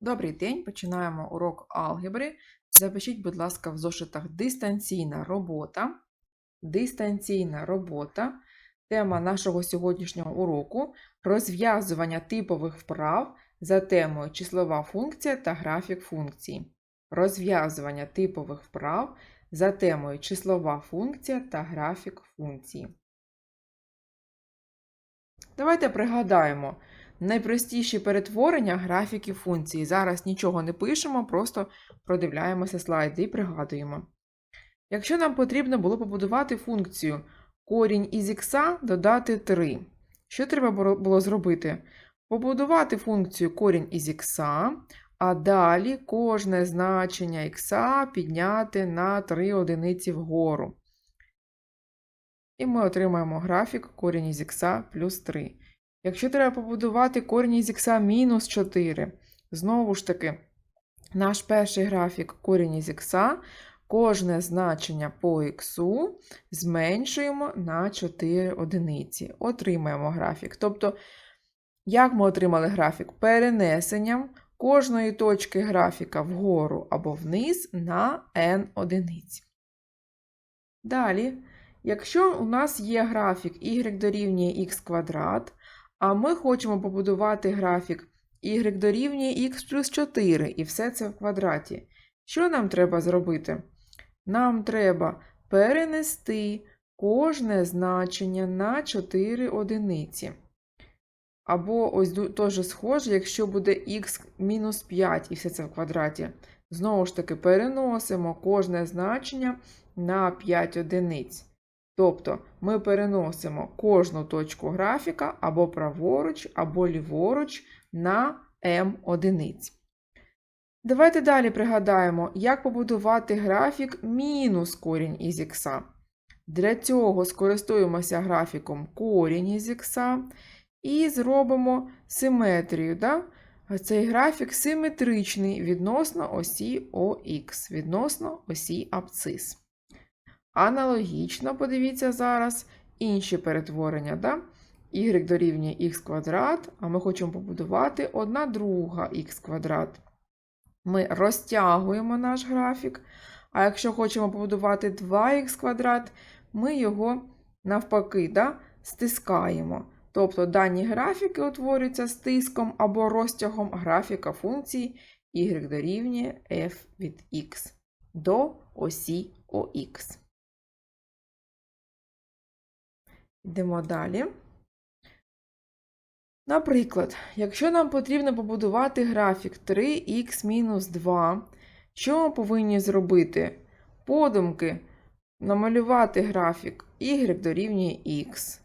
Добрий день, починаємо урок алгебри. Запишіть, будь ласка, в зошитах дистанційна робота. Дистанційна робота. Тема нашого сьогоднішнього уроку розв'язування типових вправ за темою числова функція та графік функції. Розв'язування типових вправ за темою числова функція та графік функції. Давайте пригадаємо найпростіші перетворення графіків функції. Зараз нічого не пишемо, просто продивляємося слайди і пригадуємо. Якщо нам потрібно було побудувати функцію корінь із х додати 3, що треба було зробити? Побудувати функцію корінь із х, а далі кожне значення х підняти на 3 одиниці вгору. І ми отримаємо графік корінь із х плюс 3. Якщо треба побудувати корінь із х мінус 4, знову ж таки, наш перший графік корінь із х, кожне значення по х зменшуємо на 4 одиниці. Отримаємо графік. Тобто, як ми отримали графік? Перенесенням кожної точки графіка вгору або вниз на n одиниць. Далі, якщо у нас є графік y дорівнює х квадрат, а ми хочемо побудувати графік y дорівнює х плюс 4, і все це в квадраті. Що нам треба зробити? Нам треба перенести кожне значення на 4 одиниці. Або ось теж схоже, якщо буде х мінус 5 і все це в квадраті. Знову ж таки, переносимо кожне значення на 5 одиниць. Тобто ми переносимо кожну точку графіка або праворуч, або ліворуч на m одиниць. Давайте далі пригадаємо, як побудувати графік мінус корінь із х. Для цього скористуємося графіком корінь із х і зробимо симетрію. Да? Цей графік симетричний відносно осі ОХ, відносно осі абцис. Аналогічно, подивіться зараз, інші перетворення. Да? y дорівнює х квадрат, а ми хочемо побудувати 1 друга х квадрат. Ми розтягуємо наш графік. А якщо хочемо побудувати 2х квадрат, ми його навпаки да, стискаємо. Тобто дані графіки утворюються стиском або розтягом графіка функції y дорівнює f від x до осі ОХ. Йдемо далі. Наприклад, якщо нам потрібно побудувати графік 3х-2, що ми повинні зробити? Подумки намалювати графік y дорівнює x,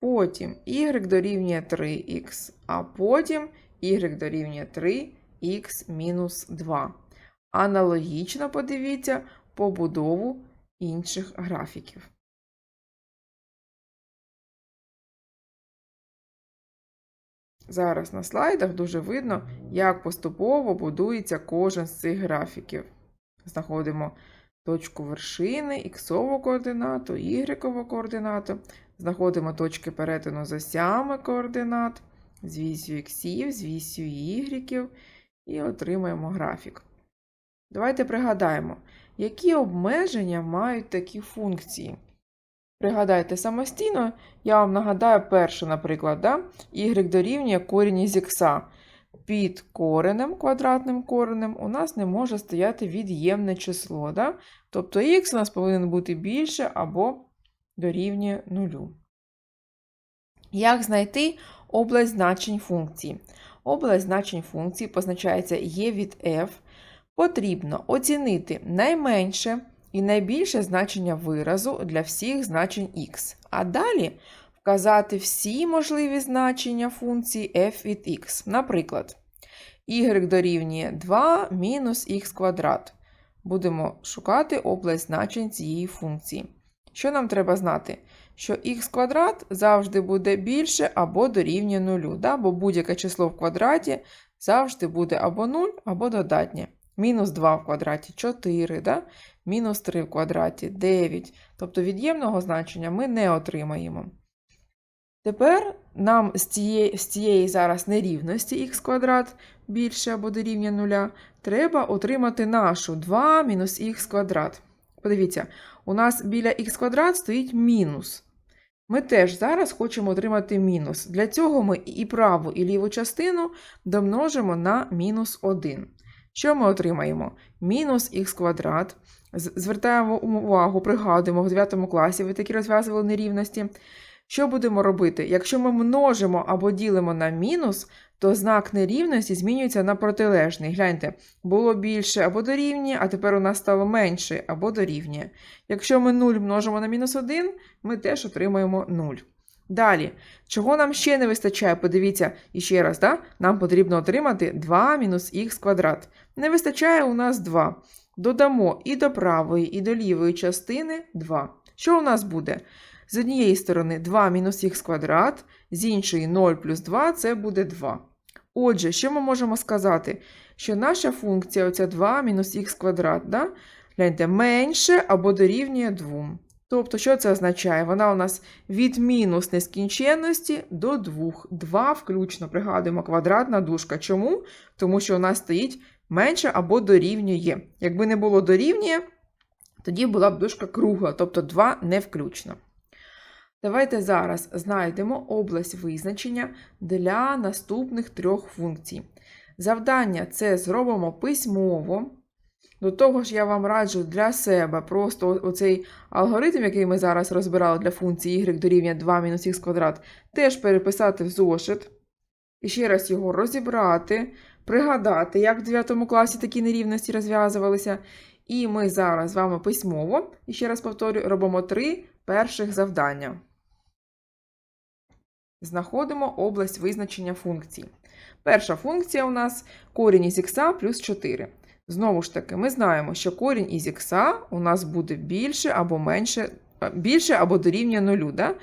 потім y дорівнює 3х, а потім y дорівнює 3х-2. Аналогічно подивіться побудову інших графіків. Зараз на слайдах дуже видно, як поступово будується кожен з цих графіків. Знаходимо точку вершини, іксову координату, ігрекову координату, знаходимо точки перетину з осями координат, з вісю іксів, з вісю ігреків і отримаємо графік. Давайте пригадаємо, які обмеження мають такі функції. Пригадайте самостійно, я вам нагадаю перше, наприклад, да? y дорівнює корінь із х. Під коренем, квадратним коренем, у нас не може стояти від'ємне число. Да? Тобто х у нас повинен бути більше або дорівнює нулю. Як знайти область значень функції? Область значень функції позначається є від f. Потрібно оцінити найменше і найбільше значення виразу для всіх значень х. А далі вказати всі можливі значення функції f від x. Наприклад, y дорівнює 2 мінус х квадрат. Будемо шукати область значень цієї функції. Що нам треба знати? Що х квадрат завжди буде більше або дорівнює 0, да? бо будь-яке число в квадраті завжди буде або 0, або додатнє. Мінус 2 в квадраті 4, да? мінус 3 в квадраті 9. Тобто від'ємного значення ми не отримаємо. Тепер нам з цієї, з цієї зараз нерівності х квадрат більше або дорівнює нуля, треба отримати нашу 2 мінус х квадрат. Подивіться, у нас біля х квадрат стоїть мінус. Ми теж зараз хочемо отримати мінус. Для цього ми і праву, і ліву частину домножимо на мінус 1. Що ми отримаємо? Мінус х квадрат. Звертаємо увагу, пригадуємо, в 9 класі ви такі розв'язували нерівності. Що будемо робити? Якщо ми множимо або ділимо на мінус, то знак нерівності змінюється на протилежний. Гляньте, було більше або дорівнює, а тепер у нас стало менше або дорівнює. Якщо ми 0 множимо на мінус 1, ми теж отримаємо 0. Далі, чого нам ще не вистачає? Подивіться іще раз, да? нам потрібно отримати 2 мінус х квадрат. Не вистачає у нас 2. Додамо і до правої, і до лівої частини 2. Що у нас буде? З однієї сторони 2 мінус х квадрат, з іншої 0 плюс 2 це буде 2. Отже, що ми можемо сказати? Що наша функція, оця 2 мінус х квадрат, да? гляньте, менше або дорівнює 2. Тобто, що це означає? Вона у нас від мінус нескінченності до 2. 2 включно, пригадуємо, квадратна дужка. Чому? Тому що у нас стоїть менше або дорівнює. Якби не було дорівнює, тоді була б дужка кругла, тобто 2 не включно. Давайте зараз знайдемо область визначення для наступних трьох функцій. Завдання це зробимо письмово. До того ж, я вам раджу для себе просто оцей алгоритм, який ми зараз розбирали для функції y дорівнює 2 мінус х квадрат, теж переписати в зошит. І ще раз його розібрати, пригадати, як в 9 класі такі нерівності розв'язувалися. І ми зараз з вами письмово, і ще раз повторюю, робимо три перших завдання. Знаходимо область визначення функцій. Перша функція у нас корінь із х плюс 4. Знову ж таки, ми знаємо, що корінь із х у нас буде більше або менше, більше або дорівнює нулю. Да?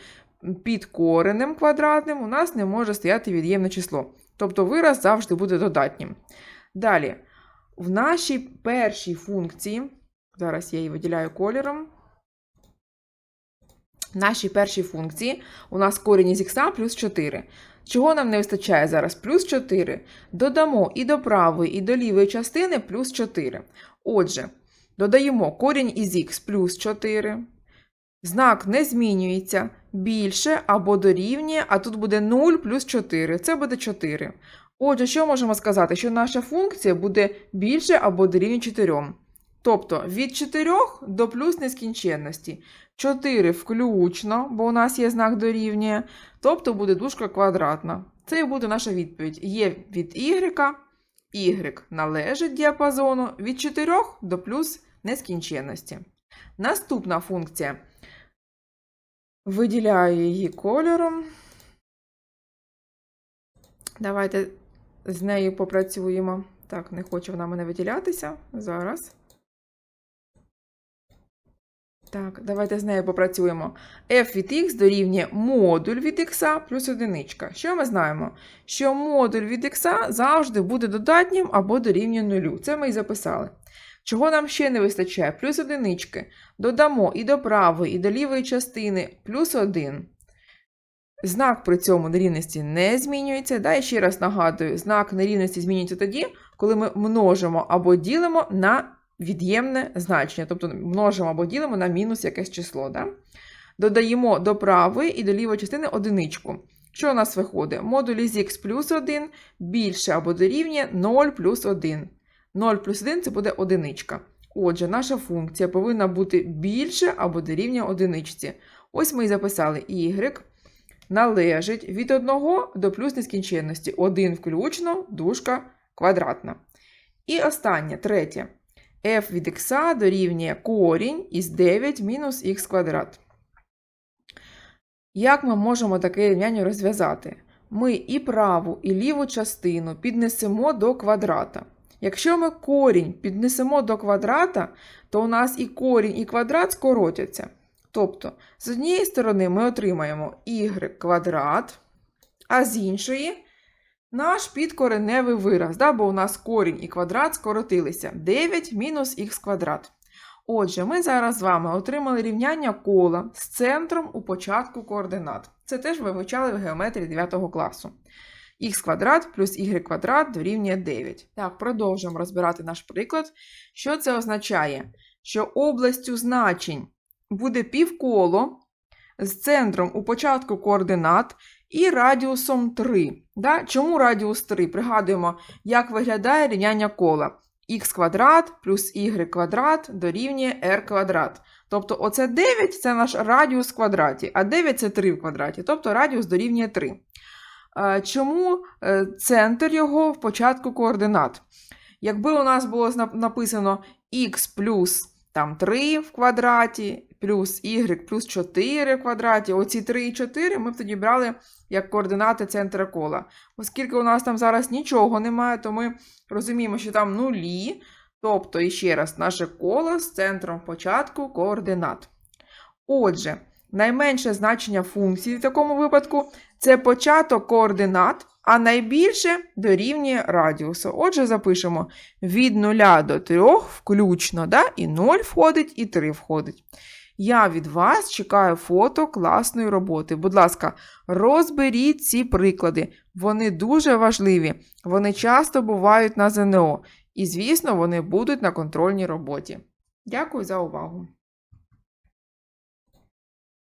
Під коренем квадратним у нас не може стояти від'ємне число. Тобто вираз завжди буде додатнім. Далі, в нашій першій функції, зараз я її виділяю кольором. В нашій першій функції у нас корінь із х плюс 4. Чого нам не вистачає зараз? Плюс 4. Додамо і до правої, і до лівої частини плюс 4. Отже, додаємо корінь із х плюс 4. Знак не змінюється більше або дорівнює, а тут буде 0 плюс 4. Це буде 4. Отже, що можемо сказати? Що наша функція буде більше або дорівнює 4. Тобто від 4 до плюс нескінченності. 4 включно, бо у нас є знак дорівнює, тобто буде дужка квадратна. Це і буде наша відповідь. Є від y, y належить діапазону від 4 до плюс нескінченності. Наступна функція. Виділяю її кольором. Давайте з нею попрацюємо. Так, не хоче вона мене виділятися. Зараз. Так, давайте з нею попрацюємо. f від x дорівнює модуль від x плюс одиничка. Що ми знаємо? Що модуль від x завжди буде додатнім або дорівнює нулю. Це ми і записали. Чого нам ще не вистачає? Плюс одинички. Додамо і до правої, і до лівої частини плюс 1. Знак при цьому нерівності не змінюється. Да? І ще раз нагадую, знак нерівності змінюється тоді, коли ми множимо або ділимо на від'ємне значення, тобто множимо або ділимо на мінус якесь число. Да? Додаємо до правої і до лівої частини одиничку. Що у нас виходить? Модуль із х плюс 1 більше або дорівнює 0 плюс 1. 0 плюс 1 це буде одиничка. Отже, наша функція повинна бути більше або дорівнює одиничці. Ось ми і записали y належить від 1 до плюс нескінченності. 1 включно, дужка квадратна. І останнє, третє. F від x дорівнює корінь із 9 мінус х квадрат. Як ми можемо таке рівняння розв'язати? Ми і праву, і ліву частину піднесемо до квадрата. Якщо ми корінь піднесемо до квадрата, то у нас і корінь, і квадрат скоротяться. Тобто, з однієї сторони ми отримаємо y квадрат, а з іншої наш підкореневий вираз, да, бо у нас корінь і квадрат скоротилися 9 мінус х квадрат. Отже, ми зараз з вами отримали рівняння кола з центром у початку координат. Це теж ви вивчали в геометрії 9 класу. х квадрат плюс y квадрат дорівнює 9. Так, продовжуємо розбирати наш приклад. Що це означає? Що областю значень буде півколо з центром у початку координат і радіусом 3. Да? Чому радіус 3? Пригадуємо, як виглядає рівняння кола. х квадрат плюс y квадрат дорівнює r квадрат. Тобто оце 9 це наш радіус в квадраті, а 9 це 3 в квадраті, тобто радіус дорівнює 3. Е, Чому е, центр його в початку координат? Якби у нас було написано х плюс там 3 в квадраті, плюс y плюс 4 в квадраті, оці 3 і 4 ми б тоді брали як координати центра кола. Оскільки у нас там зараз нічого немає, то ми розуміємо, що там нулі, тобто, іще раз, наше коло з центром початку координат. Отже, найменше значення функції в такому випадку це початок координат, а найбільше дорівнює радіусу. Отже, запишемо від 0 до 3 включно, да? і 0 входить, і 3 входить. Я від вас чекаю фото класної роботи. Будь ласка, розберіть ці приклади. Вони дуже важливі. Вони часто бувають на ЗНО. І, звісно, вони будуть на контрольній роботі. Дякую за увагу!